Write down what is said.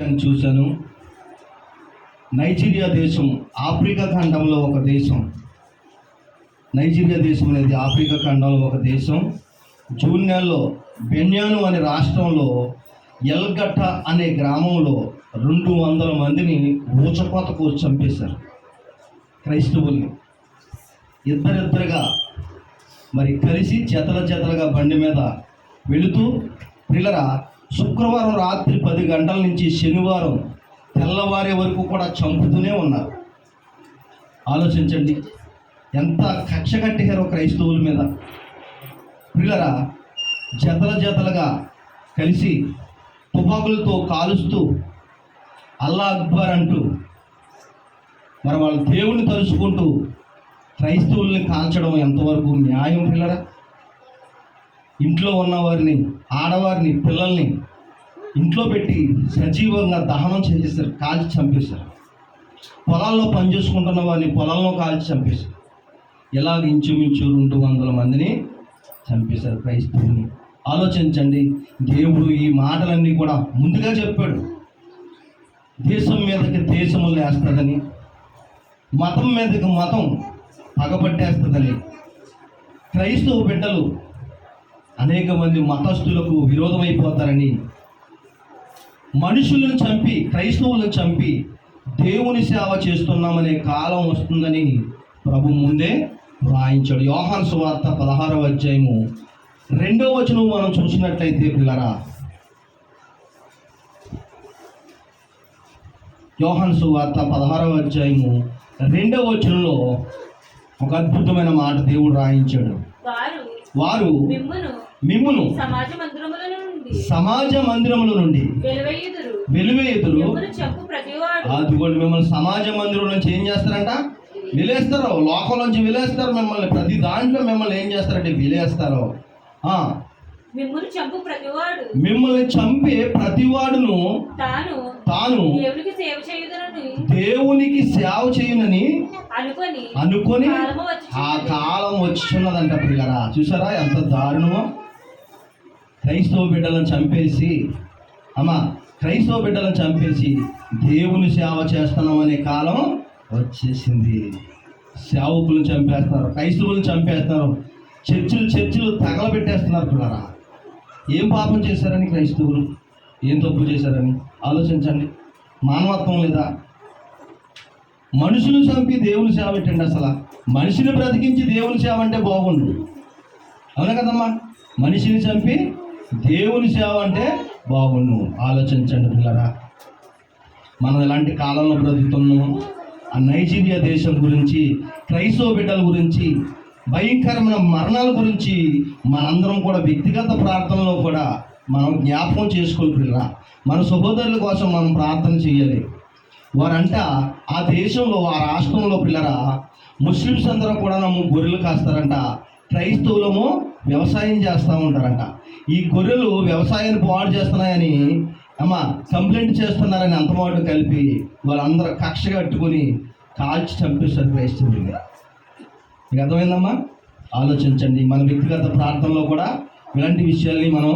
నేను చూశాను. నైజీరియా దేశం ఆఫ్రికా ఖండంలో ఒక దేశం. నైజీరియా దేశం అనేది ఆఫ్రికా ఖండంలో ఒక దేశం. జూన్ నెలలో బెన్యాను అనే రాష్ట్రంలో ఎల్గట్ట అనే గ్రామంలో రెండు వందల మందిని ఊచకోత కోసి చంపేశారు. క్రైస్తవుల్ని. ఇద్దరిద్దరుగా మరి కలిసి జతల జతలుగా బండి మీద వెళుతూ పిల్లరా శుక్రవారం రాత్రి పది గంటల నుంచి శనివారం తెల్లవారే వరకు కూడా చంపుతూనే ఉన్నారు. ఆలోచించండి ఎంత కక్ష కట్టారో క్రైస్తవుల మీద. పిల్లరా జతల జతలుగా కలిసి తుపాకులతో కాలుస్తూ అల్లా అక్బర్ అంటూ మరి వాళ్ళ దేవుణ్ణి తలుచుకుంటూ క్రైస్తవుల్ని కాల్చడం ఎంతవరకు న్యాయం పిల్లరా ఇంట్లో ఉన్నవారిని ఆడవారిని పిల్లల్ని ఇంట్లో పెట్టి సజీవంగా దహనం చేసేసారు కాల్చి చంపేశారు. పొలాల్లో పని చేసుకుంటున్న వారిని పొలాల్లో కాల్చి చంపేశారు. ఇలాగ ఇంచుమించు రెండు వందల మందిని చంపేశారు క్రైస్తవుని ఆలోచించండి దేవుడు ఈ మాటలన్నీ కూడా ముందుగా చెప్పాడు. దేశం మీదకి దేశము లేస్తుందని మతం మీదకి మతం పగబట్టేస్తుందని క్రైస్తవ బిడ్డలు అనేక మంది మతస్థులకు విరోధమైపోతారని మనుషులను చంపి క్రైస్తవులను చంపి దేవుని సేవ చేస్తున్నామనే కాలం వస్తుందని ప్రభు ముందే వ్రాయించాడు. యోహాన్ సువార్త పదహారవ అధ్యాయము రెండో వచనం మనం చూసినట్లయితే పిల్లరా యోహాన్ సువార్త పదహారవ అధ్యాయము రెండవ వచనంలో ఒక అద్భుతమైన మాట దేవుడు రాయించాడు. వారు వారు మిమ్మును సమాజ మందిరముల నుండి సమాజ మందిరముల నుండి వెలువయ్యుదురు. వెలువేతురు మిమ్మును చెప్పు ప్రతివాడు అదిగోండి మిమ్మల్ని సమాజ మందిరం నుంచి ఏం చేస్తారంట? విలేస్తారు. నుంచి విలేస్తారు మిమ్మల్ని. ప్రతి దాంట్లో మిమ్మల్ని ఏం చేస్తారంటే విలేస్తారు. ఆ, మిమ్మును చంపు ప్రతివాడు. మిమ్మల్ని చంపే ప్రతివాడును తాను తాను దేవునికి సేవ చేయుదనని దేవునికి సేవ చేయునని అనుకొని అనుకొని ఆ కాలం వచ్చున్నదంట పిల్లరా. చూసారా ఎంత దారుణమో? క్రైస్తవ బిడ్డలను చంపేసి అమ్మా క్రైస్తవ బిడ్డలను చంపేసి దేవుని సేవ చేస్తున్నామనే కాలం వచ్చేసింది. సేవకులను చంపేస్తున్నారు క్రైస్తవులను చంపేస్తున్నారు. చర్చిలు చర్చిలు తగలబెట్టేస్తున్నారు పిల్లరా. ఏం పాపం చేశారని క్రైస్తవులు? ఏం తప్పు చేశారని? ఆలోచించండి. మానవత్వం లేదా? మనుషులు చంపి దేవుని సేవ పెట్టండి అసలు. మనిషిని బ్రతికించి దేవుని సేవ అంటే బాగుండు. అవునా కదమ్మా? మనిషిని చంపి దేవుని సేవ అంటే బాగుండు. ఆలోచించండి పిల్లరా. మనం ఎలాంటి కాలంలో బ్రతుకుతున్నాం ఆ నైజీరియా దేశం గురించి క్రైస్తవ బిడ్డల గురించి భయంకరమైన మరణాల గురించి మనందరం కూడా వ్యక్తిగత ప్రార్థనలో కూడా మనం జ్ఞాపకం చేసుకోవాలి మన సహోదరుల కోసం మనం ప్రార్థన చేయాలి. వారంట ఆ దేశంలో ఆ రాష్ట్రంలో పిల్లరా ముస్లిమ్స్ అందరూ కూడా నమ్ము గొర్రెలు కాస్తారంట. క్రైస్తవులము వ్యవసాయం చేస్తూ ఉంటారంట. ఈ గొర్రెలు వ్యవసాయాన్ని పాడు చేస్తున్నాయని అమ్మ కంప్లైంట్ చేస్తున్నారని అంతమాట కలిపి వాళ్ళందరూ కక్ష కట్టుకుని కాల్చి చంపేస్తారు క్రైస్తవులు మీకు అర్థమైందమ్మా ఆలోచించండి. మన వ్యక్తిగత ప్రార్థనలో కూడా ఇలాంటి విషయాల్ని మనం